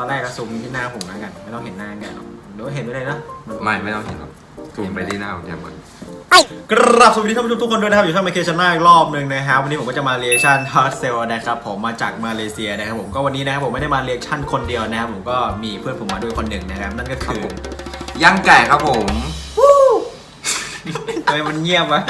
ตอนแรกก็ซูมที่หน้าผมแล้วกัน ไม่ต้องเห็นหน้าแกหรอกเดี๋ยวเห็นไปเลยนะไม่ไม่ต้องเห็นหรอกซูมไปที่หน้าของแจมก่อนกราบสวัสดีท่านผู้ชมทุกคนด้วยนะครับ อยู่ช่องมาเคชันหน้าอีกรอบหนึ่งนะครับ วันนี้ผมก็จะมาเรียชั่นฮอตเซลนะครับ ผมมาจากมาเลเซียนะครับผมก็วันนี้นะครับผมไม่ได้มาเรียชั่นคนเดียวนะครับผมก็มีเพื่อนผมมาด้วยคนหนึ่งนะครับ นั่นก็คือย่างไก่ครับผม ทำไมมันเงียบวะ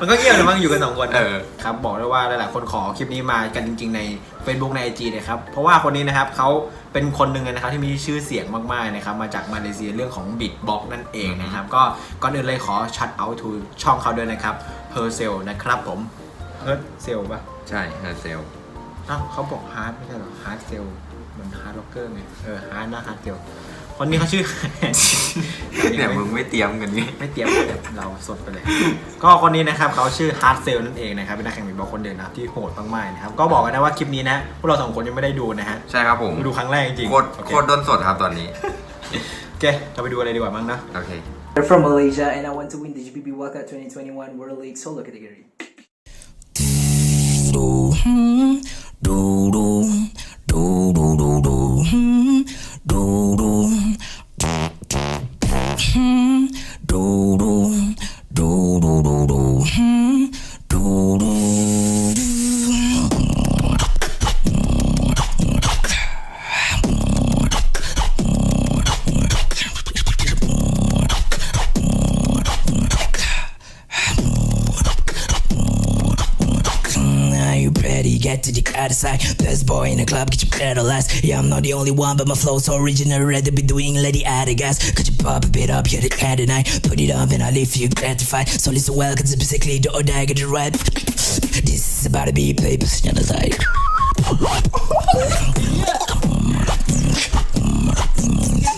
มันก็เงียบเลยมั้งอยู่กันสองคนเออ ครับบอกได้ว่าหลายๆคนขอคลิปนี้มากันจริง ๆ ใน Facebook ใน IG นะครับ เพราะว่าคนนี้นะครับเขาเป็นคนหนึ่งเลยนะครับที่มีชื่อเสียงมากๆนะครับมาจากมาเลเซียเรื่องของบิ t บ็อกนั่นเองนะครับ ก็ก่อนอื่นเลยขอชัดเอาทูช่องเขาด้วยนะครับ p e r c e l นะครับผม p e r c e l ป่ะใช่ฮาเซลอ้าวเขาบอกฮาร์ดไม่ใช่เหรอฮาร์ดเซลเหมือนฮาร์ดล็อกเกอร์ไงเออฮาร์ดนะฮาร์ดเซล คนนี้เขาชื่อ เนี่ยมึงไม่เตรียมกันนี่ไม่เตรียมแบบเราสดไปเลย ก็คนนี้นะครับเขาชื่อฮาร์ดเซลนั่นเองนะครับเป็นนักแข่งบิดบอลคนเดิมนะครับที่โหดมากๆนะครับก็บอกกันนะว่าคลิปนี้นะพวกเราสองคนยังไม่ได้ดูนะฮะใช่ครับผมไปดูครั้งแรกจริงๆโคตรโอโคเคตรด้นสดครับตอนนี้โอเคเราไปดูอะไรดีกว่ามั้งนะโอเค I'm from Malaysia and I want to win the GBB Workout 2021 World League solo category. Are To the other side. Best boy in the club, get you paralyzed. Yeah, I'm not the only one, but my flow's original. To be doing lady other guys. Could you pop a bit up, hit it at the night. Put it up and I'll leave you gratified. So listen well, cause it's basically the get it right. This is about to be played, but the side.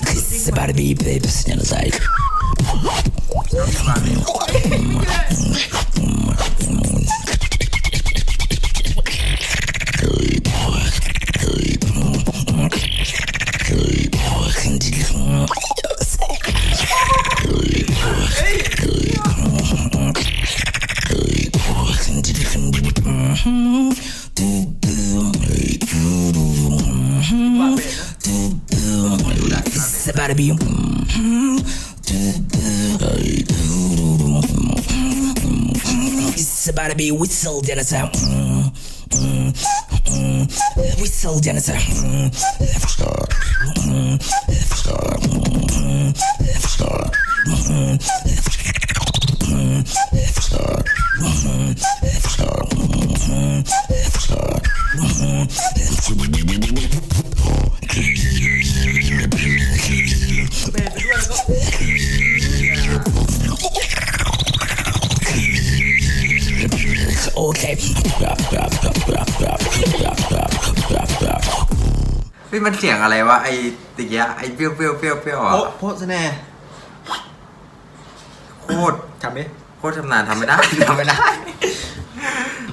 This is about to be played, but the side. It's about to be whistle dancer. Whistle. Okay. เฮ้ยมันเสียงอะไรวะไอ้ตะเกียะไอ้เปรี้ยวเปรี้ยวเปรี้ยวเปรี้ยวอะโอ้โพสแน่โคตรจำดิโคตรชำนาญทำไม่ได้ ทำไม่ได้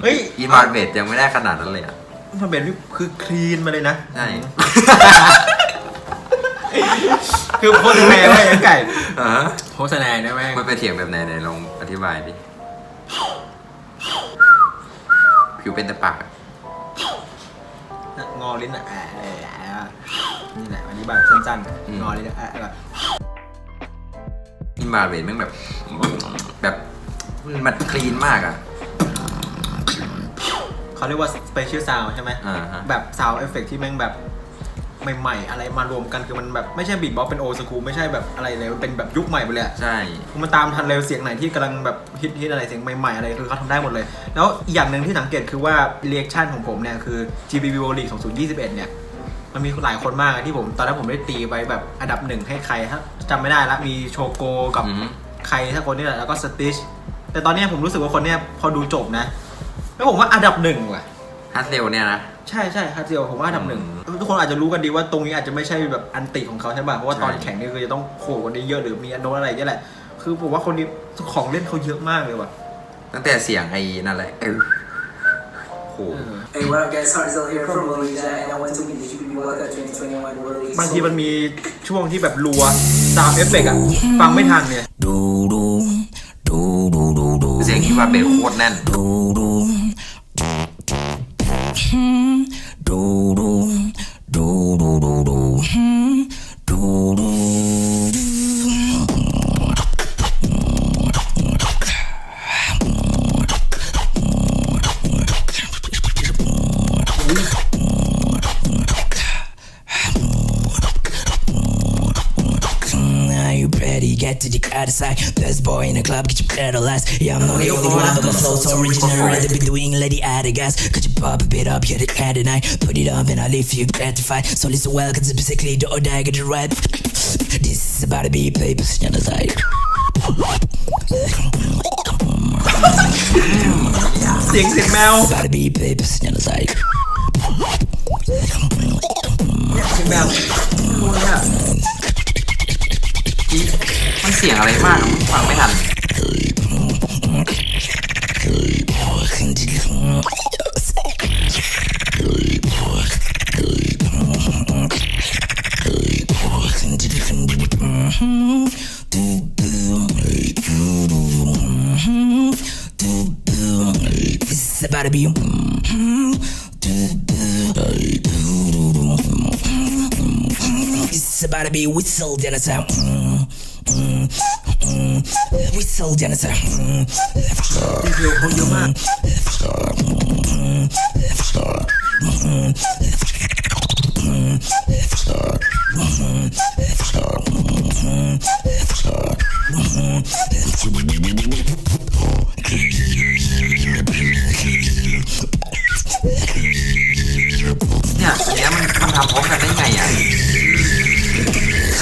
เฮ้ยอีมาร์เบดยังไม่ได้ขนาดนั้นเลยอะมันเป็นคือคลีนมาเลยนะ ใช่คือโพสแน่ไว้ยไก่เออโพสแน่นะแม่งมันเป็นเสียงแบบไหนไหนลองอธิบายดิผิวเป็นแต่ปากอะ งอลิ้นอะแอะแอะแอะนี่แหละอันนี้แบบสั้นๆงอลิ้นอะแอะแบบอีมาร์เบดแม่งแบบ แบบมันคลีนมากอะ เขาเรียกว่า special sound ใช่ไหมอ่าฮะ แบบ sound effect ที่แม่งแบบ ใหม่ ๆ อะไรมารวมกันคือมันแบบไม่ใช่บีทบ็อกเป็นโอสคูไม่ใช่แบบอะไรเลยมันเป็นแบบยุคใหม่ไปเลยอะ ใช่ คือมันตามทันเร็วเสียงไหนที่กำลังแบบฮิตฮิตอะไรเสียงใหม่ๆอะไรคือเขาทำได้หมดเลย แล้วอีกอย่างหนึ่งที่สังเกตคือว่าเรีแอคชั่นของผมเนี่ยคือ GBB World League 2021 เนี่ยมันมีหลายคนมากที่ผมตอนนั้นผมได้ตีไปแบบอันดับหนึ่งให้ใครถ้าจำไม่ได้ละมีโชโกกับอือฮึ ใครถ้าคนนี้แหละแล้วก็สติชแต่ตอนเนี้ยผมรู้สึกว่าคนเนี้ยพอดูจบนะ แล้วผมว่าอันดับหนึ่งว่ะ ฮัตเซลเนี่ยนะ ใช่ใช่ฮาร์ดเซลผมว่าอันดับหนึ่งอืมทุกคนอาจจะรู้กันดีว่าตรงนี้อาจจะไม่ใช่แบบอันติของเขาใช่ป่ะเพราะว่าใช่ตอนแข่งนี่คือจะต้องโขกวันนี้เยอะหรือมีอันโนนอะไรอย่างเงี้ยแหละ คือผมว่าคนนี้ของเล่นเขาเยอะมากเลยว่ะตั้งแต่เสียงไอ้นั่นแหละเออโห Hey, what up, guys? Hardzell here from Malaysia, and I want to win the GBB Workout 2021 World League บางที solo มันมีช่วงที่แบบรัวซาวเอฟเฟกต์อะฟังไม่ทันเนี่ยเสียงอีมาร์เบดโคตรแน่น do get to the other side. Best boy in the club, get your pedal last. Yeah, I'm not the only one, but my flow's original. Rather be doing lady at the gas. Could you pop a bit up, hit it at the night. Put it up and I leave you gratified. So listen well, cause it's basically the order I get it right. This is about to be papers, genocide. เสียงเสียงแมว About to be papers, genocide. เสียงแมวโอ้ยอะ อีมัน เสียงอะไรมากอะฟังไม่ทัน This is about to be. This is about to be whistle genocide. Whistle genocide. ดีเทลเขาเยอะมากเนี่ยอันเนี้ยมันมันทำพร้อมกันได้ไงอะ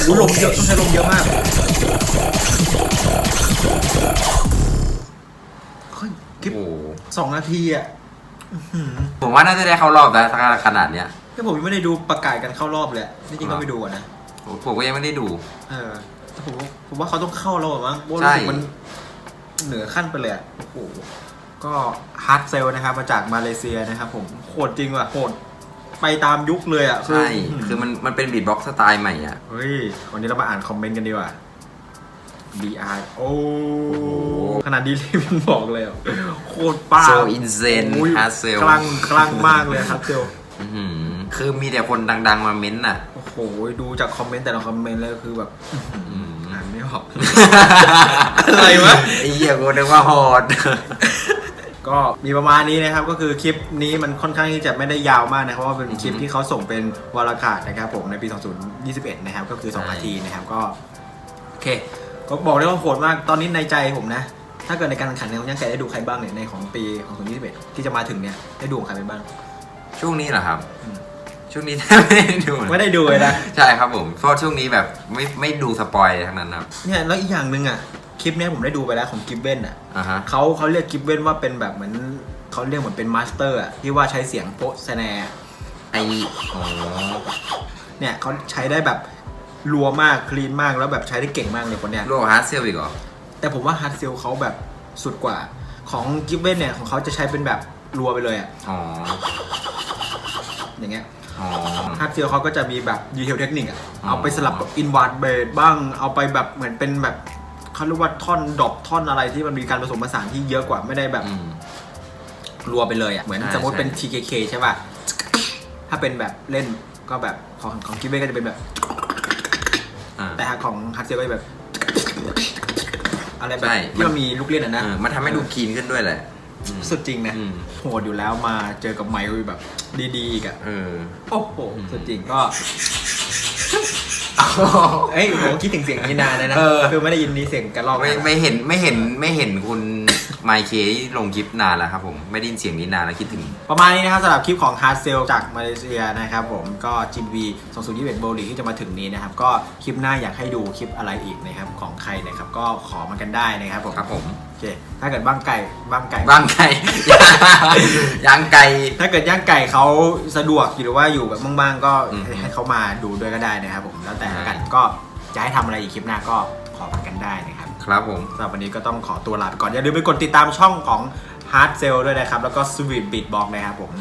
อู้ลมเยอะต้องใช้ลมเยอะมาก สองนาทีอะผมว่าน่าจะได้เข้ารอบแต่ขนาดเนี้ยที่ผมยังไม่ได้ดูประกาศกันเข้ารอบเลยอะนี่จริงๆก็ไปดูอะนะผมก็ยังไม่ได้ดู เออแต่ผมว่าผมว่าเขาต้องเข้าแล้วอะมั้งเพราะว่าใช่รู้สึกมันเหนือขั้นไปเลยอะโอ้โหก็ฮาร์ดเซลนะครับ มาจากมาเลเซียนะครับผมโหดจริงว่ะโหดไปตามยุคเลยอะใช่คือมันมันเป็นบีทบ็อกซ์สไตล์ใหม่อะเฮ้ยวันนี้เรามาอ่านคอมเมนต์กันดีกว่า BR โอ้ ขนาดดีเลยมันบอกเลยอะโคตรป้า So insane โอ้ย hard sell คลั่งคลั่งมากเลยฮาร์ดเซลอื้อหือคือมีแต่คนดัง ๆ มาเม้นต์อะ โอ้โหดูจากคอมเมนต์แต่ละคอมเมนต์แล้วคือแบบอืมอ่านไม่ออก อะไรวะ ไอ้เหี้ยกูนึกว่าฮอดก็มีประมาณนี้นะครับก็คือคลิปนี้มันค่อนข้างที่จะไม่ได้ยาวมากนะครับเพราะว่าเป็นคลิปอือฮึที่เขาส่งเป็นวารากาศนะครับผมในปี 2021 นะครับก็คือ2ใช่นาทีนะครับก็โอเค ก็บอกได้ว่าโหดมากตอนนี้ในใจผมนะ ถ้าเกิดในการแข่งขันในของย่างไก่ได้ดูใครบ้างเนี่ยในของปีของ2021ที่จะมาถึงเนี่ยได้ดูของใครไปบ้าง ช่วงนี้เหรอครับ อืม ช่วงนี้แทบไม่ได้ดูไม่ได้ดูเลยนะใช่ครับผมเพราะช่วงนี้แบบไม่ไม่ดูสปอยทั้งนั้นครับเนี่ยแล้วอีกอย่างหนึ่งอะคลิปเนี้ยผมได้ดูไปแล้วของกิฟเว่นอะอ่าฮะเขาเขาเรียกกิฟเว่นว่าเป็นแบบเหมือนเขาเรียกเหมือนเป็นมาสเตอร์อะที่ว่าใช้เสียงโป๊ะแสแนร์ ไออ๋อเนี่ยเขาใช้ได้แบบรัวมากคลีนมากแล้วแบบใช้ได้เก่งมากเลยคนเนี้ยโลกฮาร์ดเซลอีกเหรอ แต่ผมว่าฮาร์ดเซลเขาแบบสุดกว่า ของกิฟเว่นเนี่ยของเขาจะใช้เป็นแบบรัวไปเลยอะอ๋อ อย่างเงี้ยอ๋อ ฮาร์ดเซลเขาก็จะมีแบบดีเทลเทคนิคอะอ๋อ เอาไปสลับกับอินว r ร์ดเบสบ้าง เอาไปแบบเหมือนเป็นแบบเขาเรียกว่าท่อนดรอปท่อนอะไรที่มันมีการผสมผสานที่เยอะกว่าไม่ได้แบบ อืม รัวไปเลยอะเหมือนใช่สมมติเป็น ใช่ TKK ใช่ป่ะ ถ้าเป็นแบบเล่นก็แบบของของกิฟเว่นก็จะเป็นแบบ อ่าแต่ของฮาร์ดเซลก็จะแบบ อะไรแบบใช่ ที่มันมีลูกเล่นอะนะเออมันทำให้ดูคีนขึ้นด้วยแหละอืมสุดจริงนะอืม โหดอยู่แล้วมาเจอกับไมค์แบบดีๆอีกอะเออ โอ้โหสุดจริงก็ เอ้ยผมคิดถึงเสียงนี้นานเลยนะ เออ คือไม่ได้ยินนี้เสียงกระรอกไม่นะ ไม่เห็นไม่เห็นไม่เห็นคุณ ไมค์เคลงคลิปนานแล้วครับผม ไม่ได้ยินเสียงนี้นานแล้วคิดถึง ประมาณนี้นะครับสำหรับคลิปของ Hard Sell จากมาเลเซียนะครับผมก็ GBV 2021 b o l i ที่จะมาถึงนี้นะครับ ก็คลิปหน้าอยากให้ดูคลิปอะไรอีกนะครับของใครนะครับก็ขอมากันได้นะครับผมครับผม โอเคถ้าเกิดบ้างไก่บ้างไก่ บ้างไก่ ย่างไก่ ถ้าเกิดย่างไก่เขาสะดวกหรือว่าอยู่แบบบ้างๆก็อืมให้ให้เขามาดูด้วยก็ได้นะครับผมแล้วแต่ใช่ละกันก็ จะให้ทำอะไรอีกคลิปหน้าก็ขอมากันได้นะครับครับผม สำหรับวันนี้ก็ต้องขอตัวลาไปก่อน อย่าลืมไปกดติดตามช่องของ Hard Sell ด้วยนะครับ แล้วก็ Sweet Beatbox นะครับผม